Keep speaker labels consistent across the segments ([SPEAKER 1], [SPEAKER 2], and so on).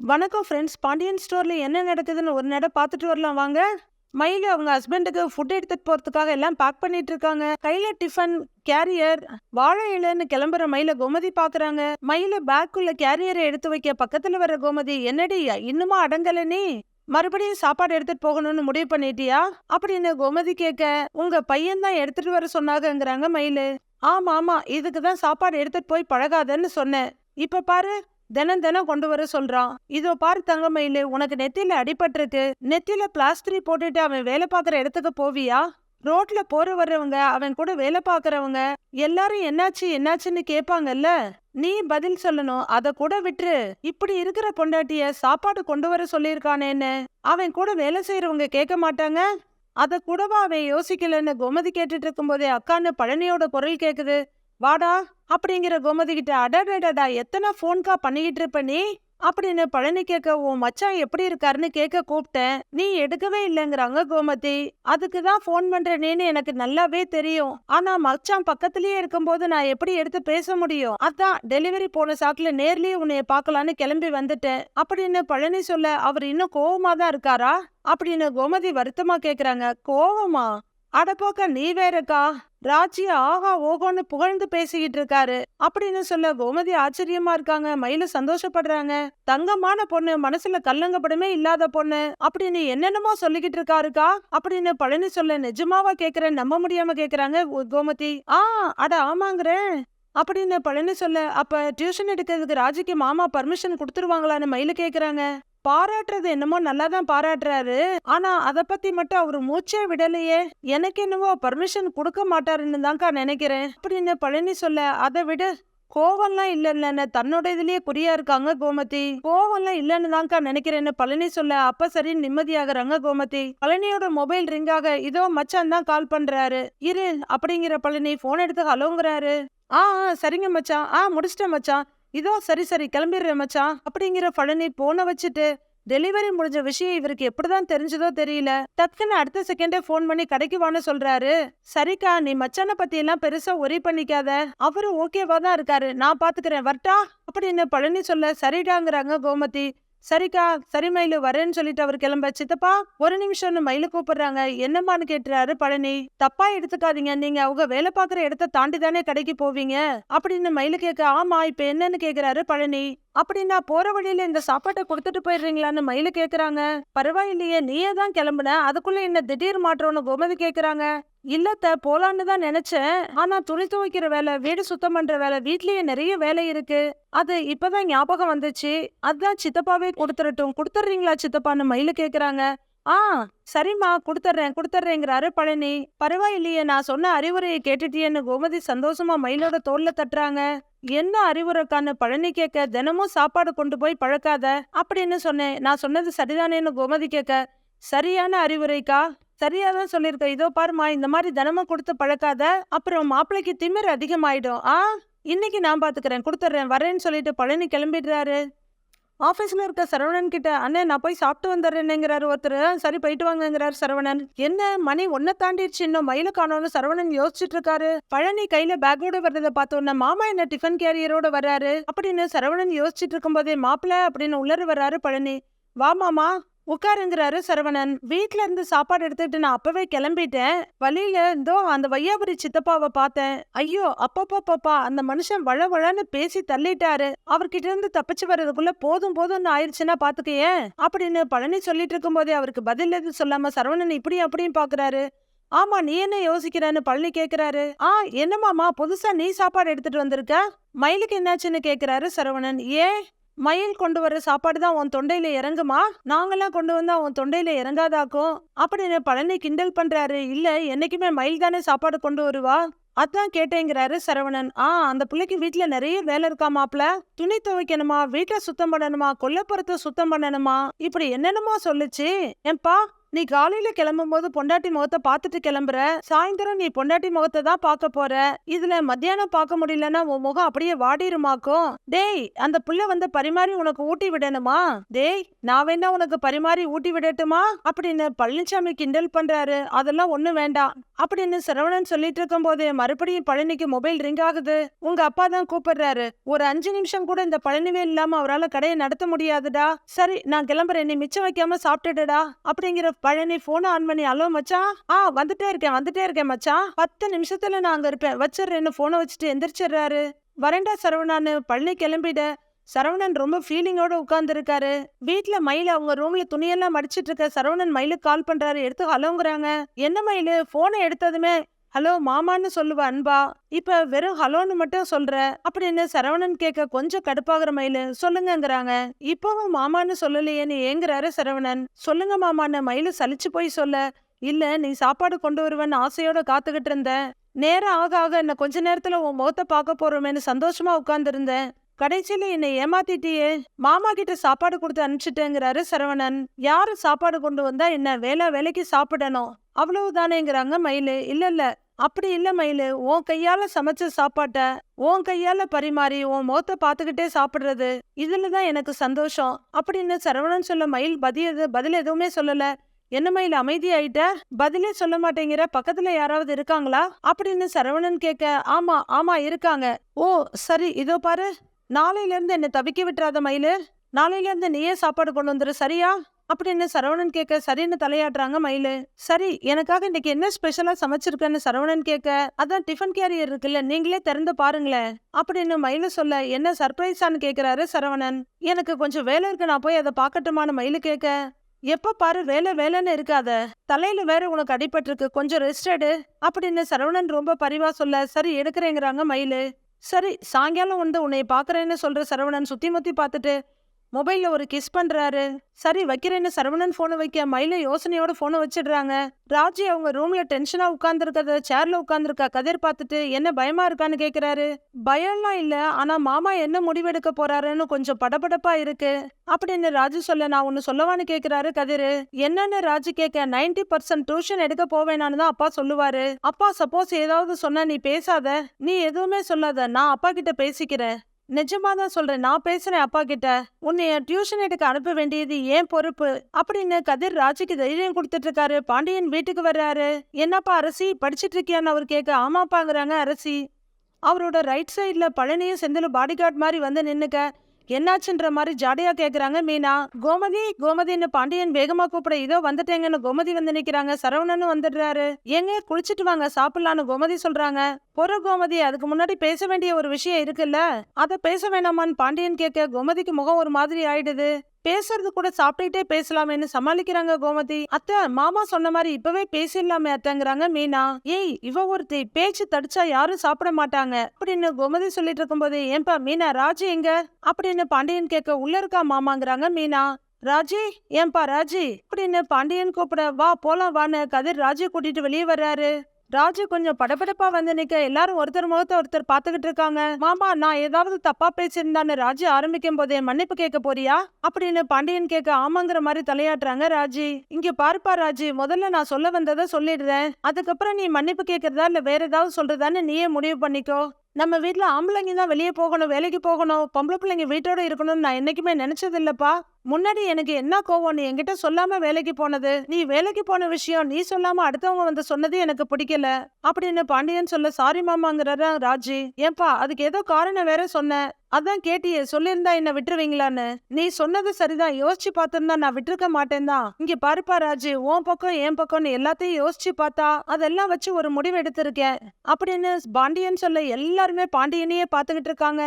[SPEAKER 1] வணக்கம் ஃப்ரெண்ட்ஸ் பாண்டியன் ஸ்டோரில் என்ன நடக்குதுன்னு ஒரு நட பார்த்துட்டு வரலாம். வாங்க. மயிலு அவங்க ஹஸ்பண்டுக்கு ஃபுட் எடுத்துட்டு போகிறதுக்காக எல்லாம் பேக் பண்ணிட்டு இருக்காங்க. கையில் டிஃபன் கேரியர் வாழை இலைன்னு கிளம்புற மயில கோமதி பாக்குறாங்க மயில பேக்குள்ள கேரியரை எடுத்து வைக்க பக்கத்துல வர கோமதி என்னடி இன்னுமா அடங்கல நீ? மறுபடியும் சாப்பாடு எடுத்துட்டு போகணும்னு முடிவு பண்ணிட்டியா? அப்படின்னு கோமதி கேட்க உங்க பையன் தான் எடுத்துட்டு வர சொன்னாங்கங்கிறாங்க மயிலு. ஆமா ஆமா இதுக்கு தான் சாப்பாடு எடுத்துட்டு போய் பழகாதன்னு சொன்னேன். இப்ப பாரு தினம் தினம் கொண்டு வர சொல்றான். இதோ பாரு தங்கமயிலு உனக்கு நெத்தியில அடிபட்டிருக்கு. நெத்தியில பிளாஸ்டரி போட்டுட்டு அவன் வேலை பார்க்குற இடத்துக்கு போவியா? ரோட்ல போற வர்றவங்க அவன் கூட வேலை பார்க்கறவங்க எல்லாரும் என்னாச்சு என்னாச்சுன்னு கேட்பாங்கல்ல? நீ பதில் சொல்லணும் அத கூட விட்டுரு. இப்படி இருக்கிற பொண்டாட்டிய சாப்பாடு கொண்டு வர சொல்லியிருக்கானேன்னு அவன் கூட வேலை செய்யறவங்க கேட்க மாட்டாங்க? அத கூடவா அவன் யோசிக்கலன்னு கோமதி கேட்டுட்டு இருக்கும்போதே அக்கான்னு பழனியோட குரல் கேக்குது. வாடா அப்படிங்கிற கோமதி கிட்ட அடடடடா எத்தனை ஃபோன்கா பண்ணிக்கிட்டு இருப்ப நீ? அப்படின்னு பழனி கேட்க உன் மச்சான் எப்படி இருக்காருன்னு கேட்க கூப்பிட்டேன். நீ எடுக்கவே இல்லைங்கிறாங்க கோமதி. அதுக்கு தான் ஃபோன் பண்றேனேன்னு எனக்கு நல்லாவே தெரியும். ஆனா மச்சான் பக்கத்துலயே இருக்கும்போது நான் எப்படி எடுத்து பேச முடியும்? அதான் டெலிவரி போன சாக்குல நேர்லயே உன்னைய பார்க்கலான்னு கிளம்பி வந்துட்டேன். அப்படின்னு பழனி சொல்ல அவர் இன்னும் கோவமா தான் இருக்காரா? அப்படின்னு கோமதி வருத்தமா கேக்குறாங்க. கோவமா? அடப்போக்க நீ வேறக்கா? ராஜி ஆஹா ஓகோன்னு புகழ்ந்து பேசிக்கிட்டு இருக்காரு. அப்படின்னு சொல்ல கோமதி ஆச்சரியமா இருக்காங்க. மயில சந்தோஷப்படுறாங்க. தங்கமான பொண்ணு மனசுல கல்லங்கப்படமே இல்லாத பொண்ணு. அப்படின்னு என்னென்னமோ சொல்லிக்கிட்டு இருக்காருக்கா? அப்படின்னு பழனி சொல்ல நிஜமாவா கேக்குறேன். நம்ப முடியாம கேக்குறாங்க கோமதி. ஆ அட ஆமாங்கிறேன். அப்படின்னு பழனி சொல்ல அப்ப டியூஷன் எடுக்கிறதுக்கு ராஜிக்கு மாமா பர்மிஷன் கொடுத்துருவாங்களான்னு மயில கேக்குறாங்க. பாராட்டுறது என்னமோ நல்லா தான் பாராட்டுறாரு. ஆனா அதை பத்தி மட்டும் அவர் மூச்சே விடலையே. எனக்கு என்னவோ பர்மிஷன் கொடுக்க மாட்டாருன்னு தான்க்கா நினைக்கிறேன். அப்படின்னு பழனி சொல்ல அதை விட கோவம்லாம் இல்லைன்னு தன்னோட இதுலயே குறியா இருக்காங்க கோமதி. கோவம்லாம் இல்லைன்னு தான்க்கா நினைக்கிறேன்னு பழனி சொல்ல அப்ப சரி நிம்மதியாகிறாங்க கோமதி. பழனியோட மொபைல் ரிங்காக இதோ மச்சான் தான் கால் பண்றாரு. இரு. அப்படிங்கிற பழனி போன் எடுத்து ஹலோங்கிறாரு. ஆ ஆ, சரிங்க மச்சான். ஆ முடிச்சிட்டேன் மச்சான். இதோ சரி சரி கிளம்பிடுறேன் மச்சான். அப்படிங்கிற பழனி போனை வச்சுட்டு டெலிவரி முடிஞ்ச விஷயம் இவருக்கு எப்படிதான் தெரிஞ்சதோ தெரியல. டக்குன்னு அடுத்த செகண்டே ஃபோன் பண்ணி கடைக்கு வான்னு சொல்றாரு. சரிக்கா நீ மச்சான பத்தி எல்லாம் பெருசா ஒரே பண்ணிக்காத. அவரு ஓகேவா தான் இருக்காரு. நான் பாத்துக்கிறேன். வரட்டா? அப்படின்னு பழனி சொல்ல சரிடாங்கிறாங்க கோமதி. சரிக்கா சரி மயிலு வரேன்னு சொல்லிட்டு அவர் கிளம்ப சித்தப்பா ஒரு நிமிஷம்னு மயிலு கூப்பிடுறாங்க. என்னம்மான்னு கேட்டுறாரு பழனி. தப்பா எடுத்துக்காதீங்க. நீங்க அவங்க வேலை பார்க்குற இடத்த தாண்டி தானே கடைக்கு போவீங்க? அப்படின்னு மயிலு கேட்க ஆமா இப்ப என்னன்னு கேக்குறாரு பழனி. அப்படின்னா போற வழியில இந்த சாப்பாட்டை கொடுத்துட்டு போயிடுறீங்களான்னு மயிலு கேக்குறாங்க. பரவாயில்லையே நீயே தான் கிளம்புன. அதுக்குள்ள என்ன திடீர் மாற்றம்னு கோமதி கேக்குறாங்க. இல்லத்த போலான்னு தான் நினைச்சேன். ஆனா துணி துவைக்கிற வேலை வீடு சுத்தம் பண்ற வேலை வீட்லயே நிறைய வேலை இருக்கு. அது இப்பதான் ஞாபகம் வந்துச்சு. அதான் சித்தப்பாவே கொடுத்துறட்டும் கொடுத்துட்றீங்களா சித்தப்பான்னு மயிலு கேக்குறாங்க. ஆ சரிம்மா கொடுத்துட்றேன் கொடுத்துட்றேங்கிறாரு பழனி. பரவாயில்லையே நான் சொன்ன அறிவுரையை கேட்டுட்டியேன்னு கோமதி சந்தோஷமா மயிலோட தோல்ல தட்டுறாங்க. என்ன அறிவுரைக்கான்னு பழனி கேட்க தினமும் சாப்பாடு கொண்டு போய் பழக்காத அப்படின்னு சொன்னேன். நான் சொன்னது சரிதானேன்னு கோமதி கேட்க சரியான அறிவுரைக்கா? சரியா தான் சொல்லியிருக்க. இதோ பாருமா இந்த மாதிரி தினமும் கொடுத்து பழக்காத அப்புறம் மாப்பிள்ளைக்கு திமிர் அதிகமாயிடும். ஆ இன்னைக்கு நான் பாத்துக்கிறேன் கொடுத்துட்றேன் வரேன்னு சொல்லிட்டு பழனி கிளம்பிடுறாரு. ஆஃபீஸில் இருக்க சரவணன் கிட்ட அண்ணே நான் போய் சாப்பிட்டு வந்துடுறேன்னுங்கிறார் ஒருத்தர். சரி போயிட்டு வாங்கங்கிறாரு சரவணன். என்ன? மணி ஒன்ன தாண்டிடுச்சு. இன்னும் மயில காணோம்னு சரவணன் யோசிச்சுட்டு இருக்காரு பழனி கையில பேக்கோட வர்றதை பார்த்தோன்ன மாமா என்ன டிஃபன் கேரியரோட வர்றாரு? அப்படின்னு சரவணன் யோசிச்சுட்டு இருக்கும்போதே மாப்பிள்ள அப்படின்னு உள்ளர வர்றாரு பழனி. வா மாமா. உட்காருங்கிறாரு சரவணன். வீட்ல இருந்து சாப்பாடு எடுத்துட்டு நான் அப்பவே கிளம்பிட்டேன். வழியில இருந்தோ அந்த வையாபுரி சித்தப்பாவை பார்த்தேன். ஐயோ அப்பப்பா பாப்பா அந்த மனுஷன் வள வளன்னு பேசி தள்ளிட்டாரு. அவர்கிட்ட இருந்து தப்பிச்சு வர்றதுக்குள்ள போதும் போதும்னு ஆயிடுச்சுன்னா பாத்துக்கயே. அப்படின்னு பழனி சொல்லிட்டு இருக்கும்போதே அவருக்கு பதில் எதுவும் சொல்லாம சரவணன் இப்படி அப்படியும் பாக்குறாரு. ஆமா நீ என்ன யோசிக்கிறன்னு பழனி கேக்குறாரு. ஆ என்னமாமா புதுசா நீ சாப்பாடு எடுத்துட்டு வந்திருக்க? மயிலுக்கு என்னாச்சுன்னு கேக்குறாரு சரவணன். ஏன்? மயில் கொண்டு வர சாப்பாடு தான் உன் தொண்டையில இறங்குமா? நாங்கெல்லாம் கொண்டு வந்தா உன் தொண்டையில இறங்காதாக்கும் அப்படின்னு பழனி கிண்டல் பண்றாரு. இல்ல என்னைக்குமே மயில் தானே சாப்பாடு கொண்டு வருவா? அதான் கேட்டேங்கிறாரு சரவணன். ஆ அந்த பிள்ளைக்கு வீட்டுல நிறைய வேலை இருக்கா மாப்ள துணி துவைக்கணுமா? வீட்டை சுத்தம் பண்ணணுமா? கொல்லப்புறத்தை சுத்தம் பண்ணணுமா? இப்படி என்னென்னமோ சொல்லுச்சு. ஏன்பா நீ காலையில கிளம்பும் போது பொண்டாட்டி முகத்தை பார்த்துட்டு கிளம்புற? சாயந்தரம் நீ பொண்டாட்டி முகத்தை தான் பார்க்க போற. இதுல மத்தியானம் பார்க்க முடியலன்னா உன் முகம் அப்படியே வாடிருமாக்கும். டேய் அந்த புள்ள வந்து பரிமாறி உனக்கு ஊட்டி விடணுமா? டேய் நான் வேணா உனக்கு பரிமாறி ஊட்டி விடட்டுமா? அப்படின்னு பழனிசாமி கிண்டல் பண்றாரு. அதெல்லாம் ஒண்ணு வேண்டாம். அப்படின்னு சரவணன் சொல்லிட்டு இருக்கும் போது மறுபடியும் பழனிக்கு மொபைல் ரிங் ஆகுது. உங்க அப்பா தான் கூப்பிடுறாரு. ஒரு அஞ்சு நிமிஷம் கூட இந்த பழனிவே இல்லாம அவரால் கடையை நடத்த முடியாதுடா. சரி நான் கிளம்புறேன். நீ மிச்சம் வைக்காம சாப்பிட்டுடுடா. அப்படிங்கிற பழனி போனை ஆன் பண்ணி ஹலோ மச்சான்? ஆ வந்துட்டே இருக்கேன் வந்துட்டே இருக்கேன் மச்சான். பத்து நிமிஷத்துல நான் அங்க இருப்பேன். வச்சிடுறேன்னு போனை வச்சுட்டு எந்திரிச்சிடுறாரு. வரேன்டா சரவணான்னு. பழனி கிளம்பிட. சரவணன் ரொம்ப ஃபீலிங்கோட உட்கார்ந்துருக்காரு. வீட்ல மயில் அவங்க ரூம்ல துணியெல்லாம் மடிச்சிட்டு இருக்க சரவணன் மயிலுக்கு கால் பண்றாரு. எடுத்து ஹலோங்கிறாங்க. என்ன மயிலு? போனை எடுத்ததுமே ஹலோ மாமான்னு சொல்லுவ அன்பா. இப்ப வெறும் ஹலோன்னு மட்டும் சொல்ற. அப்படின்னு சரவணன் கேட்க கொஞ்சம் கடுப்பாகிற மயிலு? சொல்லுங்கங்கிறாங்க. இப்பவும் மாமான்னு சொல்லலையேன்னு ஏங்குறாரு சரவணன். சொல்லுங்க மாமான்னு மயிலு சலிச்சு போய் சொல்ல. இல்ல நீ சாப்பாடு கொண்டு வருவன்னு ஆசையோட காத்துக்கிட்டு இருந்தேன் நேரம் ஆக ஆக என்ன கொஞ்ச நேரத்துல உன் முகத்தை பார்க்க போறோமேன்னு சந்தோஷமா உட்கார்ந்துருந்தேன். கடைசியில என்னை ஏமாத்திட்டியே. மாமா கிட்ட சாப்பாடு கொடுத்து அனுப்பிச்சிட்டேங்கிறாரு சரவணன். யாரு சாப்பாடு கொண்டு வந்தா என்ன வேலை வேலைக்கு சாப்பிடணும்? அவ்வளவுதானேங்கிறாங்க மயிலு. இல்ல இல்ல. அப்படி இல்ல மயிலு உன் கையால சமைச்ச சாப்பாட்ட உன் கையால பரிமாறி உன் முகத்தை பார்த்துக்கிட்டே சாப்பிடுறது இதுலதான் எனக்கு சந்தோஷம். அப்படின்னு சரவணன் சொல்ல மயில் பதில் பதில் எதுவுமே சொல்லல. என்ன மயில் அமைதியாயிட்ட பதிலே சொல்ல மாட்டேங்கிற பக்கத்துல யாராவது இருக்காங்களா? அப்படின்னு சரவணன் கேட்க ஆமா ஆமா இருக்காங்க. ஓ சரி இதோ பாரு. நாளையில இருந்து தவிக்க விட்டுறாத மயிலு. நாளையில இருந்து நீயே சாப்பாடு கொண்டு வந்துரு சரியா? அப்படின்னு சரவணன் கேட்க சரின்னு தலையாட்டுறாங்க மயிலு? சரி எனக்காக இன்னைக்கு என்ன ஸ்பெஷலா சமைச்சிருக்கேன்னு சரவணன் கேட்க அதான் டிஃபன் கேரியர் இருக்குல்ல நீங்களே திறந்து பாருங்களேன். அப்படின்னு மயிலு சொல்ல என்ன சர்ப்ரைஸான்னு கேக்குறாரு சரவணன். எனக்கு கொஞ்சம் வேலை இருக்கு நான் போய் அதை பார்க்கட்டுமான்னு மயிலு கேட்க எப்ப பாரு வேலை வேலைன்னு இருக்காத. தலையில வேற உனக்கு அடிபட்டிருக்கு கொஞ்சம் ரெஸ்ட் எடு. அப்படின்னு சரவணன் ரொம்ப பரிவா சொல்ல சரி எடுக்கிறேங்கிறாங்க மயிலு. சரி சாயங்காலம் வந்து உன்னை பாக்குறேன்னு சொல்ற சரவணன் சுத்தி முத்தி பார்த்துட்டு மொபைலில் ஒரு கிஸ் பண்ணுறாரு சரி வைக்கிறேன்னு சரவணன் ஃபோனை வைக்க மயில யோசனையோட ஃபோனை வச்சிடுறாங்க. ராஜி அவங்க ரூமில் டென்ஷனாக உட்காந்துருக்கிறத சேரில் உட்காந்துருக்கா கதிர் பார்த்துட்டு என்ன பயமாக இருக்கான்னு கேட்குறாரு பயம்லாம் இல்லை ஆனால் மாமா என்ன முடிவெடுக்க போறாருன்னு கொஞ்சம் படபடப்பாக இருக்கு. அப்படின்னு ராஜு சொல்ல நான் ஒன்று சொல்லவான்னு கேட்குறாரு கதிர். என்னன்னு ராஜு கேட்க 90% பர்சன்ட் டியூஷன் எடுக்க போவேனான்னு தான் அப்பா சொல்லுவாரு. அப்பா சப்போஸ் ஏதாவது சொன்ன நீ பேசாத. நீ எதுவுமே சொல்லாத. நான் அப்பா கிட்ட பேசிக்கிறேன். நிஜமா தான் சொல்றேன். நான் பேசுறேன் அப்பா கிட்ட. உன்னைய டியூஷன் எடுக்க அனுப்ப வேண்டியது ஏன் பொறுப்பு. அப்படின்னு கதிர் ராஜுக்கு தைரியம் கொடுத்துட்டு இருக்காரு. பாண்டியன் வீட்டுக்கு வர்றாரு. என்னப்பா அரசி? படிச்சிட்டு இருக்கியான்னு அவர் கேட்க ஆமாப்பாங்கிறாங்க அரசி. அவரோட ரைட் சைடுல பழனியும் செந்திலும் பாடி கார்டு மாதிரி வந்து நின்னுக்க. என்னாச்சுன்ற மாதிரி ஜாடையா கேக்குறாங்க மீனா. கோமதி கோமதின்னு பாண்டியன் வேகமா கூப்பிட இதோ வந்துட்டேங்கன்னு கோமதி வந்து நிக்கிறாங்க. சரவணனும் வந்துடுறாரு. ஏங்க குளிச்சுட்டு வாங்க சாப்பிடலான்னு கோமதி சொல்றாங்க. பொற கோமதி அதுக்கு முன்னாடி பேச வேண்டிய ஒரு விஷயம் இருக்குல்ல? அத பேச வேணாமான்னு பாண்டியன் கேட்க கோமதிக்கு முகம் ஒரு மாதிரி ஆயிடுது. பேசுறது கூட சாப்பிட்டுட்டே பேசலாமேன்னு சமாளிக்கிறாங்க கோமதி. அத்தை மாமா சொன்ன மாதிரி இப்பவே பேசிடலாமே அத்தைங்கிறாங்க மீனா. ஏய் இவ ஒருத்தி பேச்சு தடிச்சா யாரும் சாப்பிட மாட்டாங்க அப்படின்னு கோமதி சொல்லிட்டு இருக்கும்போது ஏன்பா மீனா ராஜி எங்க? அப்படின்னு பாண்டியன் கேட்க உள்ள இருக்கா மாமாங்கிறாங்க மீனா. ராஜி ஏன்பா ராஜி? அப்படின்னு பாண்டியன் கூப்பிட வா போலாம் வான்னு கதிர் ராஜி கூட்டிட்டு வெளியே வர்றாரு. ராஜு கொஞ்சம் படபடப்பா வந்து நிக்க. எல்லாரும் ஒருத்தர் முகத்தை ஒருத்தர் பாத்துக்கிட்டு இருக்காங்க. மாமா நான் ஏதாவது தப்பா பேசியிருந்தான்னு ராஜு ஆரம்பிக்கும் போதே மன்னிப்பு கேட்க போறியா? அப்படின்னு பாண்டியன் கேட்க ஆமாங்கிற மாதிரி தலையாட்டுறாங்க ராஜி. இங்க பாருப்பா ராஜி முதல்ல நான் சொல்ல வந்ததை சொல்லிடுறேன். அதுக்கப்புறம் நீ மன்னிப்பு கேட்கறதா இல்ல வேற ஏதாவது சொல்றதான்னு நீயே முடிவு பண்ணிக்கோ. நம்ம வீட்டில் ஆம்பளைங்க தான் வெளியே போகணும் வேலைக்கு போகணும் பொம்பளை பிள்ளைங்க வீட்டோட இருக்கணும்னு நான் என்றைக்குமே நினச்சதில்லப்பா. முன்னாடி எனக்கு என்ன கோவம் நீ என்கிட்ட சொல்லாம வேலைக்கு போனது நீ வேலைக்கு போன விஷயம் நீ சொல்லாம அடுத்தவங்க வந்து சொன்னது எனக்கு பிடிக்கல அப்படின்னு பாண்டியன் சொல்ல சாரி மாமாங்கிறாரா ராஜி? ஏன்பா அதுக்கு ஏதோ காரணம் வேற சொன்ன. அதான் கேட்டியே சொல்லியிருந்தா என்ன விட்டுருவீங்களான்னு. நீ சொன்னது சரிதான் யோசிச்சு பார்த்திருந்தா நான் விட்டுருக்க மாட்டேன் தான் இங்க பாருப்பா ராஜு உன் பக்கம் என் பக்கம்னு எல்லாத்தையும் யோசிச்சு பார்த்தா அதெல்லாம் வச்சு ஒரு முடிவு எடுத்திருக்கேன். அப்படின்னு பாண்டியன் சொல்ல எல்லாருமே பாண்டியனையே பாத்துக்கிட்டு இருக்காங்க.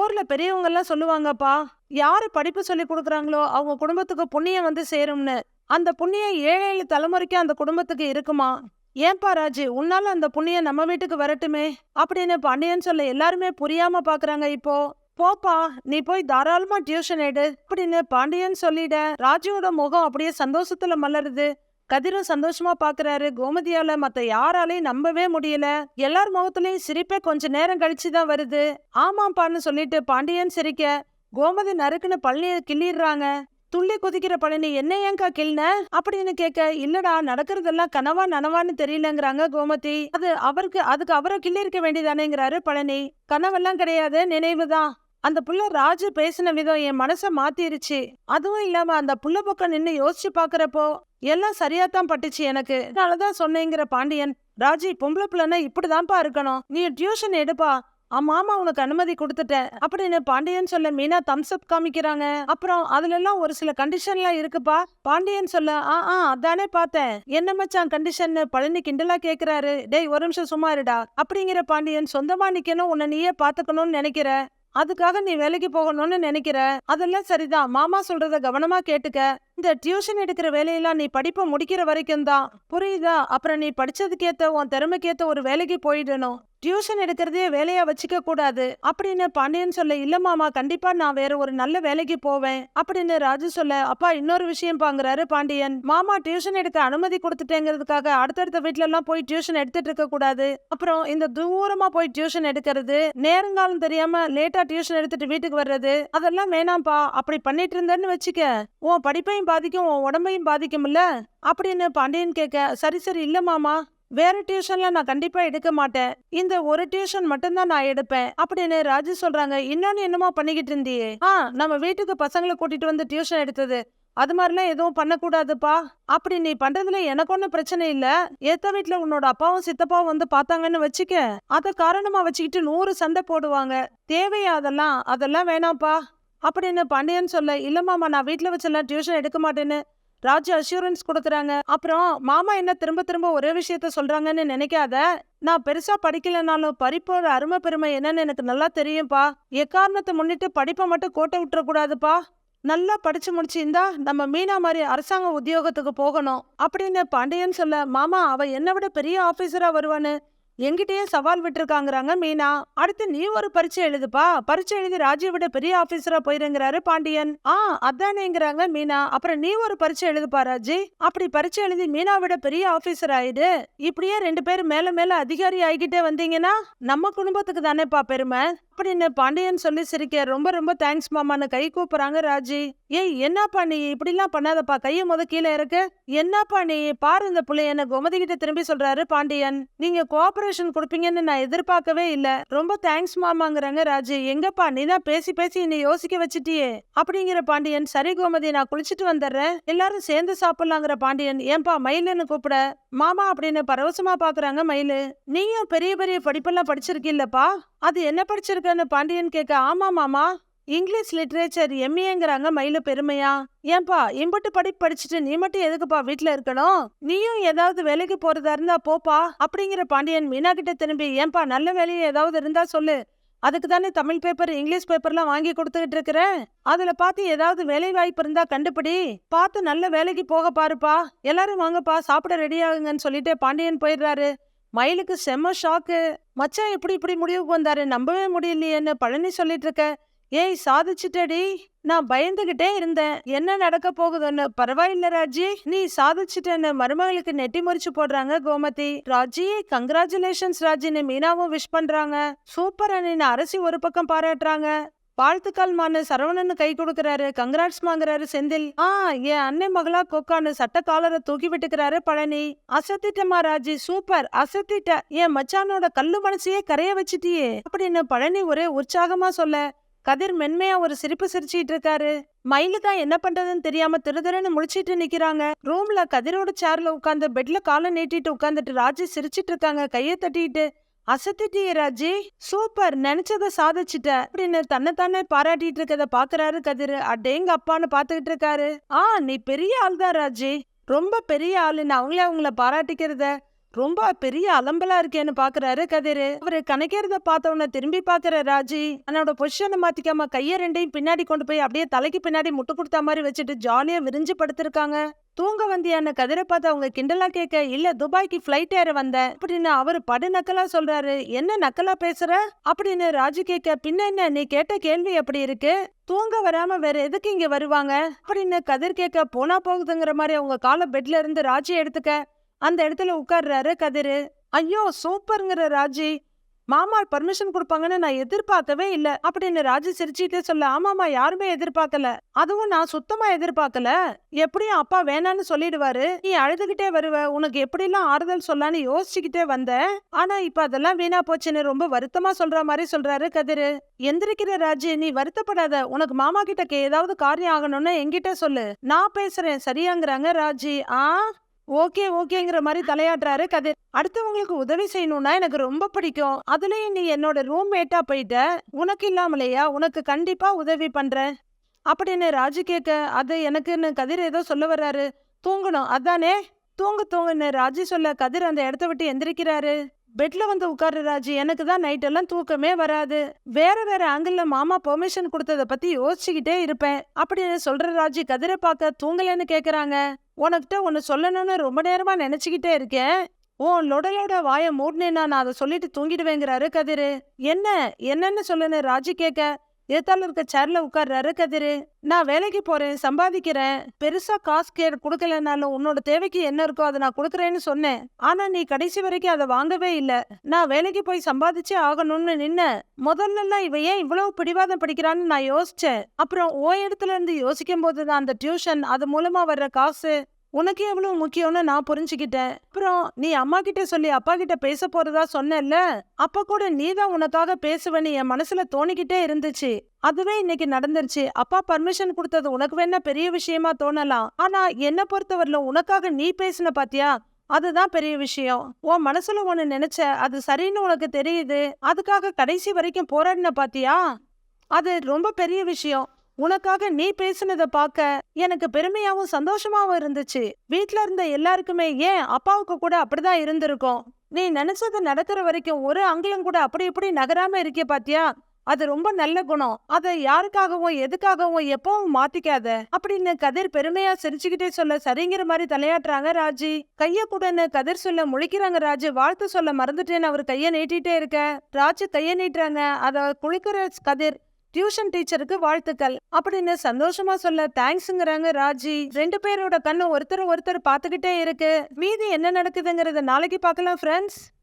[SPEAKER 1] ஊர்ல பெரியவங்க எல்லாம் சொல்லுவாங்கப்பா யாரு படிப்பு சொல்லி கொடுக்குறாங்களோ அவங்க குடும்பத்துக்கு புண்ணியம் வந்து சேரும்னு. அந்த புண்ணியம் ஏழு ஏழு தலைமுறைக்கு அந்த குடும்பத்துக்கு இருக்குமா? ஏன்பா ராஜு உன்னால அந்த புண்ணியம் நம்ம வீட்டுக்கு வரட்டுமே? அப்படின்னு பாண்டியன் சொல்ல எல்லாருமே புரியாம பாக்குறாங்க இப்போ. போப்பா நீ போய் தாராளமா டியூஷன் எடு அப்படின்னு பாண்டியன் சொல்லிட ராஜுவோட முகம் அப்படியே சந்தோஷத்துல மலருது. கதிரும் சந்தோஷமா பாக்குறாரு. கோமதியால மத்த யாராலையும் நம்பவே முடியல. எல்லார் முகத்துலயும் சிரிப்பே கொஞ்ச நேரம் கழிச்சு தான் வருது. ஆமாப்பான்னு சொல்லிட்டு பாண்டியன் சிரிக்க கோமதி நறுக்குன்னு பள்ளிய கிள்ளிடுறாங்க. துள்ளி குதிக்கிற பழனி என்ன ஏங்கா கிள்ன? அப்படின்னு கேட்க இல்லடா நடக்கிறதெல்லாம் கனவா நனவான்னு தெரியலங்கிறாங்க கோமதி. அது அவருக்கு அதுக்கு அவரை கிள்ளி இருக்க வேண்டியதானேங்கிறாரு பழனி. கனவெல்லாம் கிடையாது நினைவுதான். அந்த புள்ள ராஜு பேசின விதம் என் மனசை மாத்திருச்சு. அதுவும் இல்லாம அந்த புள்ள பக்கம் நின்று யோசிச்சு பாக்குறப்போ எல்லாம் சரியாத்தான் பட்டுச்சு எனக்கு. அதனாலதான் சொன்னேங்கிற பாண்டியன் ராஜி பொம்பளை பிள்ளைன்னா இப்படிதான்ப்பா இருக்கணும். நீ டியூஷன் எடுப்பா. ஆமாமா உனக்கு அனுமதி கொடுத்துட்டேன். அப்படின்னு பாண்டியன் சொல்ல மீனா தம்ஸ் அப் காமிக்கிறாங்க. அப்புறம் அதுல எல்லாம் ஒரு சில கண்டிஷன்லாம் இருக்குப்பா. பாண்டியன் சொல்ல ஆ ஆ அதானே பார்த்தேன். என்ன மச்சான் கண்டிஷன் பழனி கிண்டலா கேக்குறாரு. டேய் ஒரு நிமிஷம் சும்மா இருடா. அப்படிங்கிற பாண்டியன் சொந்தமா நிக்கணும். உன்னை நீயே பாத்துக்கணும்னு நினைக்கிற. அதுக்காக நீ வேலைக்கு போகணும்னு நினைக்கிற? அதெல்லாம் சரிதான். மாமா சொல்றத கவனமா கேட்டுக்க. இந்த டியூஷன் எடுக்கிற வேலையெல்லாம் நீ படிப்பை முடிக்கிற வரைக்கும் தான். புரியுதா? அப்புறம் நீ படிச்சதுக்கேத்த உன் திறமைக்கேத்த ஒரு வேலைக்கு போயிடணும். டியூஷன் எடுக்கிறதே வேலையா வச்சுக்க கூடாது. அப்படின்னு பாண்டியன் சொல்ல இல்ல மாமா கண்டிப்பா நான் வேற ஒரு நல்ல வேலைக்கு போவேன். அப்படின்னு ராஜு சொல்ல அப்பா இன்னொரு விஷயம் பாங்குறாரு பாண்டியன். மாமா டியூஷன் எடுக்க அனுமதி கொடுத்துட்டேங்கிறதுக்காக அடுத்தடுத்த வீட்ல எல்லாம் போய் டியூஷன் எடுத்துட்டு இருக்க கூடாது. அப்புறம் இந்த தூரமா போய் டியூஷன் எடுக்கிறது நேரங்காலம் தெரியாம லேட்டா டியூஷன் எடுத்துட்டு வீட்டுக்கு வர்றது அதெல்லாம் வேணாம்ப்பா. அப்படி பண்ணிட்டு இருந்தேன்னு வச்சுக்க. உன் படிப்பையும் பாதிக்கும் உன் உடம்பையும் பாதிக்கும்ல? அப்படின்னு பாண்டியன் கேட்க சரி சரி இல்ல மாமா. வேற டியூஷன்ல நான் கண்டிப்பா எடுக்க மாட்டேன். இந்த ஒரு டியூஷன் மட்டும்தான் நான் எடுப்பேன் அப்படின்னு ராஜு சொல்றாங்க. இன்னொன்னு என்னமோ பண்ணிக்கிட்டு இருந்தியே. ஆ நம்ம வீட்டுக்கு பசங்களை கூட்டிட்டு வந்து டியூஷன் எடுத்தது. அது மாதிரிலாம் எதுவும் பண்ணக்கூடாதுப்பா. அப்படி நீ பண்றதுல எனக்கு ஒன்றும் பிரச்சனை இல்ல. ஏத்த வீட்டுல உன்னோட அப்பாவும் சித்தப்பாவும் வந்து பார்த்தாங்கன்னு வச்சுக்க. அதை காரணமா வச்சுக்கிட்டு நூறு சண்டை போடுவாங்க. தேவையா அதெல்லாம்? அதெல்லாம் வேணாம்ப்பா. அப்படின்னு பாண்டியன் சொல்ல இல்ல மாமா நான் வீட்டில் வச்செல்லாம் டியூஷன் எடுக்க மாட்டேன்னு ராஜா அஷூரன்ஸ் கொடுக்குறாங்க. அப்புறம் மாமா என்ன திரும்ப திரும்ப ஒரே விஷயத்த சொல்றாங்கன்னு நினைக்காத. நான் பெருசா படிக்கலனாலும் படிப்போட அருமை பெருமை என்னன்னு எனக்கு நல்லா தெரியும்ப்பா எக்காரணத்தை முன்னிட்டு படிப்பை மட்டும் கோட்டை விட்டுற கூடாதுப்பா நல்லா படிச்சு முடிச்சிருந்தா நம்ம மீனா மாதிரி அரசாங்க உத்தியோகத்துக்கு போகணும். அப்படின்னு பாண்டியன் சொல்ல மாமா அவ என்னை விட பெரிய ஆபீசரா வருவான்னு எங்கிட்டயே சவால் விட்டுருக்காங்கிறாங்க மீனா. அடுத்து நீ ஒரு பரீட்சை எழுதுப்பா. பரீட்சை எழுதி ராஜியை விட பெரிய ஆபீசரா போயிருங்கிறாரு பாண்டியன். ஆ அதானேங்கிறாங்க மீனா. அப்புறம் நீ ஒரு பரீட்சை எழுதுப்பா ராஜி. அப்படி பரீட்சை எழுதி மீனா விட பெரிய ஆபீசர் ஆயிடு. இப்படியே ரெண்டு பேரும் மேல மேல அதிகாரி ஆகிக்கிட்டே வந்தீங்கன்னா நம்ம குடும்பத்துக்கு தானேப்பா பெருமை. அப்படின்னு பாண்டியன் சொல்லி சிரிக்க ரொம்ப ரொம்ப தேங்க்ஸ் மாமான்னு கை கூப்பிட்றாங்க ராஜி. ஏய் என்னப்பா நீ இப்படிலாம் பண்ணாதப்பா. கையை முத கீழே இருக்கு என்னப்பா நீ? பாரு இந்த புள்ளைய. என்ன கோமதி கிட்ட திரும்பி சொல்றாரு பாண்டியன். நீங்க கோஆபரேஷன் கொடுப்பீங்கன்னு நான் எதிர்பார்க்கவே இல்ல. ரொம்ப தேங்க்ஸ் மாமாங்கிறாங்க ராஜி. எங்கப்பா? நீ தான் பேசி பேசி என்னை யோசிக்க வச்சிட்டியே. அப்படிங்கிற பாண்டியன் சரி கோமதி நான் குளிச்சுட்டு வந்துடுறேன். எல்லாரும் சேர்ந்து சாப்பிடலாங்கிற பாண்டியன். ஏன்பா மயிலுன்னு கூப்பிட? மாமா அப்படின்னு பரவசமா பாக்குறாங்க மயிலு. நீயும் பெரிய பெரிய படிப்பெல்லாம் படிச்சிருக்கீல்லப்பா. அது என்ன படிச்சிருக்கன்னு பாண்டியன் கேட்க ஆமா மாமா இங்கிலீஷ் லிட்ரேச்சர் எம்ஏங்கிறாங்க மயில பெருமையா? ஏன்பா இம்பட்டு படி படிச்சுட்டு நீ மட்டும் எதுக்குப்பா வீட்டுல இருக்கணும்? நீயும் ஏதாவது வேலைக்கு போறதா இருந்தா போப்பா அப்படிங்கிற பாண்டியன் மீனா கிட்ட திரும்பி ஏன்பா நல்ல வேலையை ஏதாவது இருந்தா சொல்லு. அதுக்கு தானே தமிழ் பேப்பர் இங்கிலீஷ் பேப்பர்லாம் வாங்கி கொடுத்துக்கிட்டு இருக்கிறேன். அதுல பார்த்து ஏதாவது வேலை வாய்ப்பு இருந்தா கண்டுபிடி. பார்த்து நல்ல வேலைக்கு போக பாருப்பா. எல்லாரும் வாங்கப்பா சாப்பிட ரெடி ஆகுங்கன்னு சொல்லிட்டு பாண்டியன் போயிடுறாரு. மயிலுக்கு செம்ம ஷாக்கு மச்சான் எப்படி இப்படி முடிவுக்கு வந்தாரு? நம்பவே முடியலையேன்னு பழனி சொல்லிட்டு இருக்க. ஏய் சாதிச்சிட்டடி. நான் பயந்துகிட்டே இருந்தேன். என்ன நடக்க போகுதுன்னு? பரவாயில்ல ராஜி. நீ சாதிச்சிட்டேன்னு மருமகளுக்கு நெட்டி முறிச்சு போடுறாங்க கோமதி. ராஜி கங்க்ராச்சுலேஷன்ஸ் ராஜின்னு மீனாவும் விஷ் பண்றாங்க. சூப்பர் அண்ணின் அரசி ஒரு பக்கம் பாராட்டுறாங்க. வாழ்த்துக்கள் மானு. சரவணன்னு கை கொடுக்கறாரு. கங்கராட்ஸ் வாங்குறாரு செந்தில். ஆ என் அண்ணன் மகளா கொக்கான்னு சட்ட காலரை தூக்கி விட்டுக்கிறாரு பழனி. அசத்திட்டமா ராஜி. சூப்பர். அசத்திட்ட. என் மச்சானோட கல்லு மனசையே கரைய வச்சிட்டியே. அப்படின்னு பழனி ஒரே உற்சாகமா சொல்ல. கதிர் மென்மையா ஒரு சிரிப்பு சிரிச்சிட்டு இருக்காரு. மயிலு தான் என்ன பண்றதுன்னு தெரியாம திருதிருன்னு முடிச்சிட்டு நிக்கிறாங்க. ரூம்ல கதிரோட சேர்ல உட்காந்து பெட்ல காலை நீட்டிட்டு உட்காந்துட்டு ராஜி சிரிச்சிட்டு இருக்காங்க. கையை தட்டிட்டு அசத்திட்டியே ராஜி. சூப்பர். நினைச்சத சாதிச்சிட்ட. அப்படின்னு தன்னைத்தானே பாராட்டிட்டு இருக்கத பாக்குறாரு கதிர். அடேங்க அப்பான்னு பாத்துக்கிட்டு இருக்காரு. ஆ நீ பெரிய ஆள் தான் ராஜி. ரொம்ப பெரிய ஆளுன்னு அவங்களே அவங்கள பாராட்டிக்கிறத. ரொம்ப பெரிய அலம்பலா இருக்கேன்னு பாக்குறாரு கதிர். அவரு கணக்கிறத பார்த்தவன திரும்பி பாக்குற ராஜி தன்னோட பொசிஷனை மாத்திக்காம கைய ரெண்டையும் பின்னாடி கொண்டு போய் அப்படியே தலைக்கு பின்னாடி முட்டு கொடுத்த மாதிரி வச்சுட்டு ஜாலியா விரிஞ்சு படுத்திருக்காங்க. தூங்க வந்தியான கதிரை பார்த்து அவங்க கிண்டலா கேட்க இல்ல துபாய்க்கு ஃபிளைட் ஏற வந்தேன். அப்படின்னு அவரு படு நக்கலா சொல்றாரு. என்ன நக்கலா பேசுற? அப்படின்னு ராஜு கேட்க பின்ன என்ன? நீ கேட்ட கேள்வி எப்படி இருக்கு? தூங்க வராம வேற எதுக்கு இங்க வருவாங்க? அப்படின்னு கதிர் கேட்க போனா போகுதுங்கிற மாதிரி அவங்க காலை பெட்ல இருந்து ராஜி எடுத்துக்க. அந்த இடத்துல உட்கார்றாரு கதிரு. ஐயோ சூப்பருங்கிற ராஜி. மாமா பர்மிஷன் கொடுப்பாங்கன்னு நான் எதிர்பார்க்கவே இல்ல அப்படின்னு ராஜு சிரிச்சுட்டே சொல்ல ஆமாமா யாருமே எதிர்பார்க்கல. அதுவும் நான் சுத்தமா எதிர்பார்க்கல. எப்படியும் அப்பா வேணான்னு சொல்லிடுவாரு. நீ அழுதுகிட்டே வருவ உனக்கு எப்படிலாம் ஆறுதல் சொல்லான்னு யோசிச்சுக்கிட்டே வந்த. ஆனா இப்ப அதெல்லாம் வீணா போச்சுன்னு ரொம்ப வருத்தமா சொல்ற மாதிரி சொல்றாரு கதிரு. எந்திரிக்கிற ராஜு நீ வருத்தப்படாத உனக்கு மாமா கிட்ட ஏதாவது காரியம் ஆகணும்னு என்கிட்ட சொல்லு. நான் பேசுறேன் சரியாங்கிறாங்க ராஜி. ஆ? ஓகே ஓகேங்கிற மாதிரி தலையாடுறாரு கதிர் அடுத்தவங்களுக்கு உதவி செய்யணும்னா எனக்கு ரொம்ப பிடிக்கும். அதுலயும் நீ என்னோட ரூம்மேட்டா போயிட்ட. உனக்கு இல்லாமலையா? உனக்கு கண்டிப்பா உதவி பண்றேன். அப்படின்னு ராஜு கேட்க அது எனக்குன்னு கதிர் ஏதோ சொல்ல வர்றாரு. தூங்கணும். அதானே? தூங்க தூங்குன்னு ராஜு சொல்ல கதிர் அந்த இடத்த விட்டு எந்திரிக்கிறாரு. பெட்ல வந்து உட்காரு ராஜு. எனக்கு தான் நைட் எல்லாம் தூக்கமே வராது. வேற வேற ஆங்கிள் மாமா பெர்மிஷன் கொடுத்தத பத்தி யோசிச்சுக்கிட்டே இருப்பேன். அப்படின்னு சொல்ற ராஜு கதிரை பார்க்க தூங்கலன்னு கேக்குறாங்க. உனக்கிட்ட ஒன்று சொல்லணும்னு ரொம்ப நேரமா நினைச்சுக்கிட்டே இருக்கேன். உன் லொடலோட வாயை மூடினேன்னா நான் அதை சொல்லிட்டு தூங்கிடுவேங்கிறாரு கதிரு. என்ன? என்னன்னு சொல்லுன்னு ராஜி கேட்க ஏத்தால இருக்க சேர்ல உட்கார்றாரு கதிரு. நான் வேலைக்கு போறேன் சம்பாதிக்கிறேன். பெருசா காசு கே கொடுக்கலனாலும் உன்னோட தேவைக்கு என்ன இருக்கோ அதை நான் கொடுக்குறேன்னு சொன்னேன். ஆனா நீ கடைசி வரைக்கும் அதை வாங்கவே இல்ல. நான் வேலைக்கு போய் சம்பாதிச்சே ஆகணும்னு நின்ன. முதல்ல எல்லாம் இவ ஏன் இவ்வளவு பிடிவாதம் படிக்கிறான்னு நான் யோசிச்சேன். அப்புறம் ஓ இடத்துல இருந்து யோசிக்கும் போது தான் அந்த டியூஷன் அது மூலமா வர்ற காசு உனக்கு எவ்வளவு முக்கியம்னு நான் புரிஞ்சுக்கிட்டேன். அப்புறம் நீ அம்மா கிட்ட சொல்லி அப்பா கிட்ட பேச போறதா சொன்னேல்ல அப்ப கூட நீ தான் உனக்காக பேசுவேன்னு என் மனசுல தோணிக்கிட்டே இருந்துச்சு. அதுவே இன்னைக்கு நடந்துருச்சு. அப்பா பர்மிஷன் கொடுத்தது உனக்கு வேணா பெரிய விஷயமா தோணலாம். ஆனா என்ன பொறுத்தவரையில உனக்காக நீ பேசின பாத்தியா? அதுதான் பெரிய விஷயம். உன் மனசுல ஒண்ணு நினைச்ச அது சரின்னு உனக்கு தெரியுது. அதுக்காக கடைசி வரைக்கும் போராடின பாத்தியா? அது ரொம்ப பெரிய விஷயம். உனக்காக நீ பேசுனத பார்க்க எனக்கு பெருமையாவும் சந்தோஷமாவும் இருந்துச்சு. வீட்ல இருந்த எல்லாருக்குமே ஏன் அப்பாவுக்கு கூட அப்படிதான் இருந்திருக்கும்? நீ நினைச்சது நடக்கிற வரைக்கும் ஒரு அங்கிலம் கூட அப்படி இப்படி நகராம இருக்கே பாத்தியா? அது ரொம்ப நல்ல குணம். அதை யாருக்காகவும் எதுக்காகவும் எப்பவும் மாத்திக்காத. அப்படின்னு கதிர் பெருமையா சிரிச்சுக்கிட்டே சொல்ல சரிங்கிற மாதிரி தலையாட்டுறாங்க ராஜி. கைய கூடன்னு கதிர் சொல்ல முழிக்கிறாங்க ராஜு. வாழ்த்து சொல்ல மறந்துட்டேன்னு அவர் கைய நீட்டிட்டே இருக்க. ராஜு கைய நீட்டுறாங்க அத குளிக்கிற கதிர் டியூஷன் டீச்சருக்கு வாழ்த்துக்கள். அப்படின்னு சந்தோஷமா சொல்ல தேங்க்ஸ்ங்கிறாங்க ராஜி. ரெண்டு பேரோட கண்ணு ஒருத்தர் ஒருத்தர் பார்த்துக்கிட்டே இருக்கு. மீதி என்ன நடக்குதுங்கறத நாளைக்கு பார்க்கலாம் ஃப்ரெண்ட்ஸ்